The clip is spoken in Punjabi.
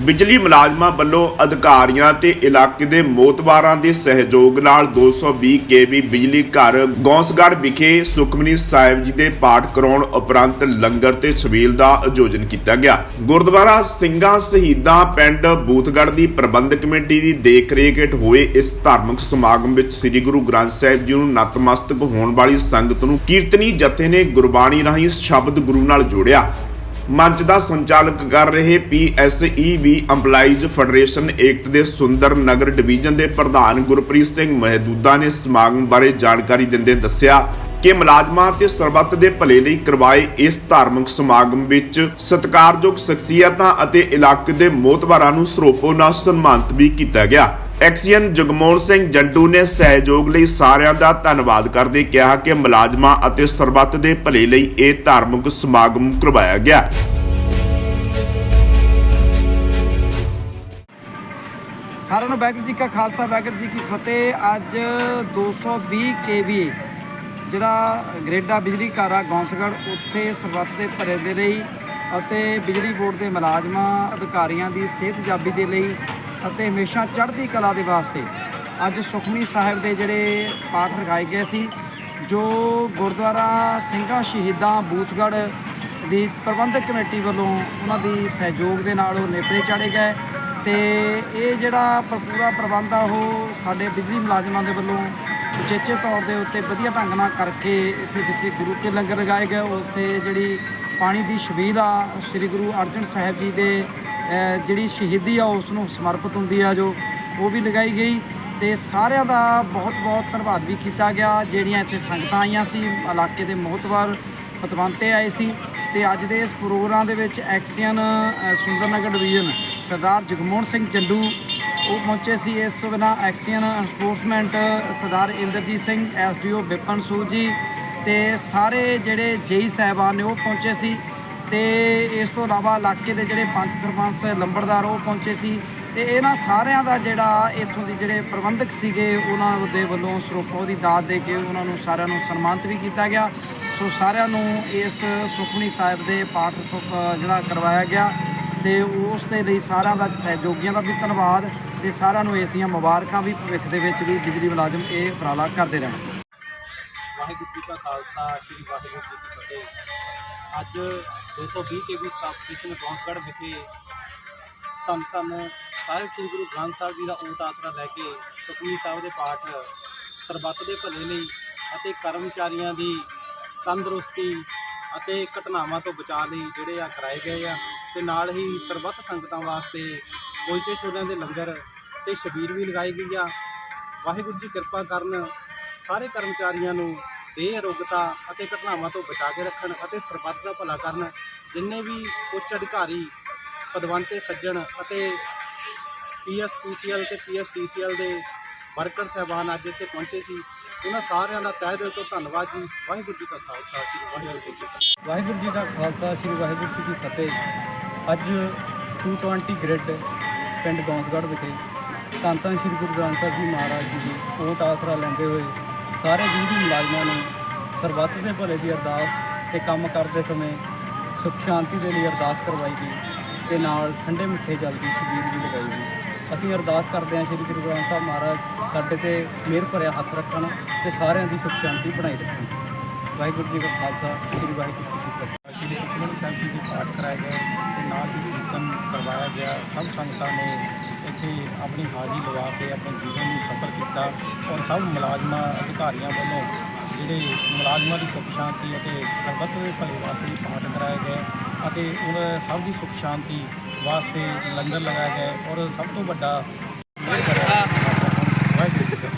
ਬਿਜਲੀ ਮੁਲਾਜ਼ਮਾਂ ਵੱਲੋਂ ਅਧਿਕਾਰੀਆਂ ਤੇ ਇਲਾਕੇ ਦੇ ਮੋਤਬਾਰਾਂ ਦੇ ਸਹਿਯੋਗ ਨਾਲ 220 ਕੇਵੀ ਬਿਜਲੀ ਘਰ ਗੌਂਸਗੜ੍ਹ ਵਿਖੇ ਸੁਖਮਨੀ ਸਾਹਿਬ ਜੀ ਦੇ ਪਾਠ ਕਰਾਉਣ ਉਪਰੰਤ ਲੰਗਰ ਤੇ ਛਬੀਲ ਦਾ ਆਯੋਜਨ ਕੀਤਾ ਗਿਆ। ਗੁਰਦੁਆਰਾ ਸਿੰਘਾਂ ਸ਼ਹੀਦਾਂ ਪਿੰਡ ਬੂਥਗੜ੍ਹ ਦੀ ਪ੍ਰਬੰਧਕ ਕਮੇਟੀ ਦੀ ਦੇਖਰੇਖ ਹੇਠ ਹੋਏ ਇਸ ਧਾਰਮਿਕ ਸਮਾਗਮ ਵਿੱਚ ਸ੍ਰੀ ਗੁਰੂ ਗ੍ਰੰਥ ਸਾਹਿਬ ਜੀ ਨੂੰ ਨਤਮਸਤਕ ਹੋਣ ਵਾਲੀ ਸੰਗਤ ਨੂੰ ਕੀਰਤਨੀ ਜਥੇ ਨੇ ਗੁਰਬਾਣੀ ਰਾਹੀਂ ਸ਼ਬਦ ਗੁਰੂ ਨਾਲ ਜੋੜਿਆ। ਮੰਚ ਦਾ ਸੰਚਾਲਕ ਕਰ ਰਹੇ ਪੀਐਸਈਬੀ EMPLOYEES ਫੈਡਰੇਸ਼ਨ ਐਕਟ ਦੇ ਸੁੰਦਰ ਨਗਰ ਡਿਵੀਜ਼ਨ ਦੇ ਪ੍ਰਧਾਨ ਗੁਰਪ੍ਰੀਤ ਸਿੰਘ ਮਹਿਦੂਦਾ ਨੇ ਸਮਾਗਮ ਬਾਰੇ ਜਾਣਕਾਰੀ ਦਿੰਦੇ ਦੱਸਿਆ ਕਿ ਮੁਲਾਜ਼ਮਾਂ ਤੇ ਸਰਬੱਤ ਦੇ ਭਲੇ ਲਈ ਕਰਵਾਏ ਇਸ ਧਾਰਮਿਕ ਸਮਾਗਮ ਵਿੱਚ ਸਤਿਕਾਰਯੋਗ ਸ਼ਖਸੀਅਤਾਂ ਅਤੇ ਇਲਾਕੇ ਦੇ ਮੋਤਬਰਾਂ ਨੂੰ ਸਰੋਪੋ ਨਾਲ ਸਨਮਾਨਿਤ ਵੀ ਕੀਤਾ ਗਿਆ। ਐਕਸੀਅਨ ਜਗਮੋਹਨ ਸਿੰਘ ਜੰਡੂ ਨੇ ਸਹਿਯੋਗ ਲਈ ਸਾਰਿਆਂ ਦਾ ਧੰਨਵਾਦ ਕਰਦੇ ਕਿਹਾ ਕਿ ਮੁਲਾਜ਼ਮਾਂ ਅਤੇ ਸਰਬੱਤ ਦੇ ਭਲੇ ਲਈ ਇਹ ਧਾਰਮਿਕ ਸਮਾਗਮ ਕਰਵਾਇਆ ਗਿਆ। ਸਾਰਿਆਂ ਨੂੰ ਵਾਹਿਗੁਰੂ ਜੀ ਕਾ ਖਾਲਸਾ, ਵਾਹਿਗੁਰੂ ਜੀ ਕੀ ਫਤਿਹ। ਅੱਜ 220 ਕੇਵੀ ਜਿਹੜਾ ਗ੍ਰੇਡਾ ਬਿਜਲੀ ਘਰ ਆ ਗੌਂਸਗੜ੍ਹ, ਉੱਥੇ ਸਰਬੱਤ ਦੇ ਭਲੇ ਦੇ ਲਈ ਅਤੇ ਬਿਜਲੀ ਬੋਰਡ ਦੇ ਮੁਲਾਜ਼ਮਾਂ, ਅਧਿਕਾਰੀਆਂ ਦੀ ਸਿਹਤ ਦੇ ਲਈ ਅਤੇ ਹਮੇਸ਼ਾ ਚੜ੍ਹਦੀ ਕਲਾ ਦੇ ਵਾਸਤੇ ਅੱਜ ਸੁਖਮਨੀ ਸਾਹਿਬ ਦੇ ਜਿਹੜੇ ਪਾਠ ਰਖਾਏ ਗਏ ਸੀ, ਜੋ ਗੁਰਦੁਆਰਾ ਸਿੰਘਾਂ ਸ਼ਹੀਦਾਂ ਬੂਥਗੜ੍ਹ ਦੀ ਪ੍ਰਬੰਧਕ ਕਮੇਟੀ ਵੱਲੋਂ ਉਹਨਾਂ ਦੀ ਸਹਿਯੋਗ ਦੇ ਨਾਲ ਉਹ ਨੇਪਰੇ ਚਾੜੇ ਗਏ ਤੇ ਇਹ ਜਿਹੜਾ ਪੂਰਾ ਪ੍ਰਬੰਧ ਆ, ਉਹ ਸਾਡੇ ਬਿਜਲੀ ਮੁਲਾਜ਼ਮਾਂ ਦੇ ਵੱਲੋਂ ਉਚੇਚੇ ਤੌਰ ਦੇ ਉੱਤੇ ਵਧੀਆ ਢੰਗ ਨਾਲ ਕਰਕੇ ਇੱਥੇ ਜਿੱਥੇ ਗੁਰੂ ਕੇ ਲੰਗਰ ਲਗਾਏ ਗਏ, ਉੱਥੇ ਜਿਹੜੀ ਪਾਣੀ ਦੀ ਛਬੀਲ ਆ ਸ੍ਰੀ ਗੁਰੂ ਅਰਜਨ ਸਾਹਿਬ ਜੀ ਦੇ ਜਿਹੜੀ ਸ਼ਹੀਦੀ ਆ ਉਸ ਨੂੰ ਸਮਰਪਿਤ ਹੁੰਦੀ ਆ ਜੋ ਉਹ ਵੀ ਲਗਾਈ ਗਈ ਤੇ ਸਾਰਿਆਂ ਦਾ ਬਹੁਤ ਬਹੁਤ ਧੰਨਵਾਦ ਵੀ ਕੀਤਾ ਗਿਆ। ਜਿਹੜੀਆਂ ਇੱਥੇ ਸੰਗਤਾਂ ਆਈਆਂ ਸੀ ਇਲਾਕੇ ਦੇ ਮੋਹਤਵਾਰ ਪਤਵੰਤੇ ਆਏ ਸੀ ਤੇ ਅੱਜ ਦੇ ਇਸ ਪ੍ਰੋਗਰਾਮ ਦੇ ਵਿੱਚ ਐਕਟੀਅਨ ਅ, ਸੁੰਦਰਨਗਰ ਡਿਵੀਜ਼ਨ ਸਰਦਾਰ ਜਗਮੋਹਨ ਸਿੰਘ ਜੰਡੂ ਉਹ ਪਹੁੰਚੇ ਸੀ। ਇਸ ਤੋਂ ਬਿਨਾਂ XEN enforcement Sardar Inderjit Singh SDO Vipan Sood ji ਤੇ ਸਾਰੇ ਜਿਹੜੇ ਜੇਈ ਸਾਹਿਬਾਨ ਨੇ ਉਹ ਪਹੁੰਚੇ ਸੀ। ਤੇ ਇਸ ਤੋਂ ਇਲਾਵਾ ਇਲਾਕੇ ਦੇ ਜਿਹੜੇ ਪੰਚ ਸਰਪੰਚ ਲੰਬੜਦਾਰ ਉਹ ਪਹੁੰਚੇ ਸੀ ਤੇ ਇਹਨਾਂ ਸਾਰਿਆਂ ਦਾ ਜਿਹੜਾ ਇੱਥੋਂ ਦੇ ਜਿਹੜੇ ਪ੍ਰਬੰਧਕ ਸੀਗੇ, ਉਹਨਾਂ ਦੇ ਵੱਲੋਂ ਸਰੋਪੋ ਦੀ ਦਾਤ ਦੇ ਕੇ ਉਹਨਾਂ ਨੂੰ ਸਾਰਿਆਂ ਨੂੰ ਸਨਮਾਨਿਤ ਵੀ ਕੀਤਾ ਗਿਆ। ਸੋ ਸਾਰਿਆਂ ਨੂੰ ਇਸ ਸੁਖਮਨੀ ਸਾਹਿਬ ਦੇ ਪਾਠ ਸੁਖ ਜਿਹੜਾ ਕਰਵਾਇਆ ਗਿਆ ਤੇ ਉਸ ਦੇ ਲਈ ਸਾਰਿਆਂ ਦਾ ਸਹਿਯੋਗੀਆਂ ਦਾ ਵੀ ਧੰਨਵਾਦ ਤੇ ਸਾਰਿਆਂ ਨੂੰ ਇਸ ਦੀਆਂ ਮੁਬਾਰਕਾਂ ਵੀ ਭਵਿੱਖ ਦੇ ਵਿੱਚ ਵੀ ਬਿਜਲੀ ਮੁਲਾਜ਼ਮ ਇਹ ਉਪਰਾਲਾ ਕਰਦੇ ਰਹਿਣ। ਵਾਹਿਗੁਰੂ ਜੀ ਕਾ ਖਾਲਸਾ, ਸ੍ਰੀ ਵਾਹਿਗੁਰੂ ਜੀ ਕੀ ਫਤਿਹ। ਅੱਜ 220 ਕੇਵੀ ਸਬ ਸਟੇਸ਼ਨ ਗੌਂਸਗੜ੍ਹ ਵਿਖੇ ਧੰਨ ਧੰਨ ਸਾਹਿਬ ਸ੍ਰੀ ਗੁਰੂ ਗ੍ਰੰਥ ਸਾਹਿਬ ਜੀ ਦਾ ਓਟ ਆਸਰਾ ਲੈ ਕੇ ਸੁਖਮਨੀ ਸਾਹਿਬ ਦੇ ਪਾਠ ਸਰਬੱਤ ਦੇ ਭਲੇ ਲਈ ਅਤੇ ਕਰਮਚਾਰੀਆਂ ਦੀ ਤੰਦਰੁਸਤੀ ਅਤੇ ਘਟਨਾਵਾਂ ਤੋਂ ਬਚਾਅ ਲਈ ਜਿਹੜੇ ਆ ਕਰਾਏ ਗਏ ਆ ਤੇ ਨਾਲ ਹੀ ਸਰਬੱਤ ਸੰਗਤਾਂ ਵਾਸਤੇ ਕੁਲਚੇ ਛੋਲਿਆਂ ਦੇ ਲੰਗਰ ਤੇ ਸ਼ਬੀਰ ਵੀ ਲਗਾਈ ਗਈ ਆ। ਵਾਹਿਗੁਰੂ ਜੀ ਕਿਰਪਾ ਕਰਨ ਸਾਰੇ ਕਰਮਚਾਰੀਆਂ ਨੂੰ ਦੇਹ ਅਰੋਗਤਾ ਅਤੇ ਘਟਨਾਵਾਂ ਤੋਂ ਬਚਾ ਕੇ ਰੱਖਣ ਅਤੇ ਸਰਬੱਤ ਦਾ ਭਲਾ ਕਰਨ, ਜਿੰਨੇ ਵੀ ਉੱਚ ਅਧਿਕਾਰੀ, ਪਦਵੰਤੇ, ਸੱਜਣ ਅਤੇ ਪੀਐਸਪੀਸੀਐਲ ਤੇ ਪੀਐਸਟੀਸੀਐਲ ਦੇ ਵਰਕਰ ਸਹਿਬਾਨ ਅੱਜ ਇੱਥੇ ਪਹੁੰਚੇ ਸੀ, ਉਹਨਾਂ ਸਾਰਿਆਂ ਦਾ ਤਹਿ ਦਿਲ ਤੋਂ ਧੰਨਵਾਦ ਜੀ। ਵਾਹਿਗੁਰੂ ਜੀ ਕਾ ਖਾਲਸਾ, ਸ੍ਰੀ ਵਾਹਿਗੁਰੂ ਜੀ ਕੀ ਫਤਿਹ। ਵਾਹਿਗੁਰੂ ਜੀ ਕਾ ਖਾਲਸਾ, ਸ੍ਰੀ ਵਾਹਿਗੁਰੂ ਜੀ ਕੀ ਫਤਿਹ। ਅੱਜ 220 ਗ੍ਰਿਡ ਪਿੰਡ ਗੌਂਸਗੜ੍ਹ ਵਿਖੇ ਧੰਨ ਧੰਨ ਸ੍ਰੀ ਗੁਰੂ ਗ੍ਰੰਥ ਸਾਹਿਬ ਜੀ ਮਹਾਰਾਜ ਜੀ ਦੀ ਓਟ ਆਸਰਾ ਲੈਂਦੇ ਹੋਏ ਸਾਰੇ ਬਿਜਲੀ ਮੁਲਾਜ਼ਮਾਂ ਨੂੰ ਸਰਬੱਤ ਦੇ ਭਲੇ ਦੀ ਅਰਦਾਸ ਤੇ ਕੰਮ ਕਰਦੇ ਸਮੇਂ ਸੁਖ ਸ਼ਾਂਤੀ ਦੇ ਲਈ ਅਰਦਾਸ ਕਰਵਾਈ ਗਈ ਤੇ ਨਾਲ ਠੰਡੇ ਮਿੱਠੇ ਜਲ ਦੀ ਛਬੀਲ ਵੀ ਲਗਾਈ ਗਈ। ਅਸੀਂ ਅਰਦਾਸ ਕਰਦੇ ਹਾਂ ਸ੍ਰੀ ਗੁਰੂ ਗ੍ਰੰਥ ਸਾਹਿਬ ਮਹਾਰਾਜ ਸਾਡੇ ਤੇ ਮਿਹਰ ਭਰਿਆ ਹੱਥ ਰੱਖਣ ਤੇ ਸਾਰਿਆਂ ਦੀ ਸੁਖ ਸ਼ਾਂਤੀ ਬਣਾਈ ਰੱਖਣ। ਵਾਹਿਗੁਰੂ ਜੀ ਕਾ ਖਾਲਸਾ, ਸ੍ਰੀ ਵਾਹਿਗੁਰੂ ਜੀ ਕੀ ਫਤਿਹ। ਸ਼੍ਰੀ ਸੁਖਮਨੀ ਸਾਹਿਬ ਜੀ ਦੇ ਪਾਠ ਕਰਾਏ ਗਏ ਤੇ ਨਾਲ ਹੀ ਕੀਰਤਨ ਕਰਵਾਇਆ ਗਿਆ। ਸਭ ਸੰਗਤਾਂ ਨੇ ਇੱਥੇ ਆਪਣੀ ਹਾਜ਼ਰੀ ਲਗਾ ਕੇ ਆਪਣੇ ਜੀਵਨ ਨੂੰ ਸਫਲ ਕੀਤਾ ਔਰ ਸਭ ਮੁਲਾਜ਼ਮਾਂ, ਅਧਿਕਾਰੀਆਂ ਵੱਲੋਂ ਜਿਹੜੇ ਮੁਲਾਜ਼ਮਾਂ ਦੀ ਸੁੱਖ ਸ਼ਾਂਤੀ ਅਤੇ ਸੰਗਤ ਦੇ ਭਲੇ ਵਾਸਤੇ ਵੀ ਪਾਠ ਕਰਾਏ ਗਏ ਅਤੇ ਉਹਨਾਂ ਸਭ ਦੀ ਸੁੱਖ ਸ਼ਾਂਤੀ ਵਾਸਤੇ ਲੰਗਰ ਲਗਾਏ ਗਏ ਔਰ ਸਭ ਤੋਂ ਵੱਡਾ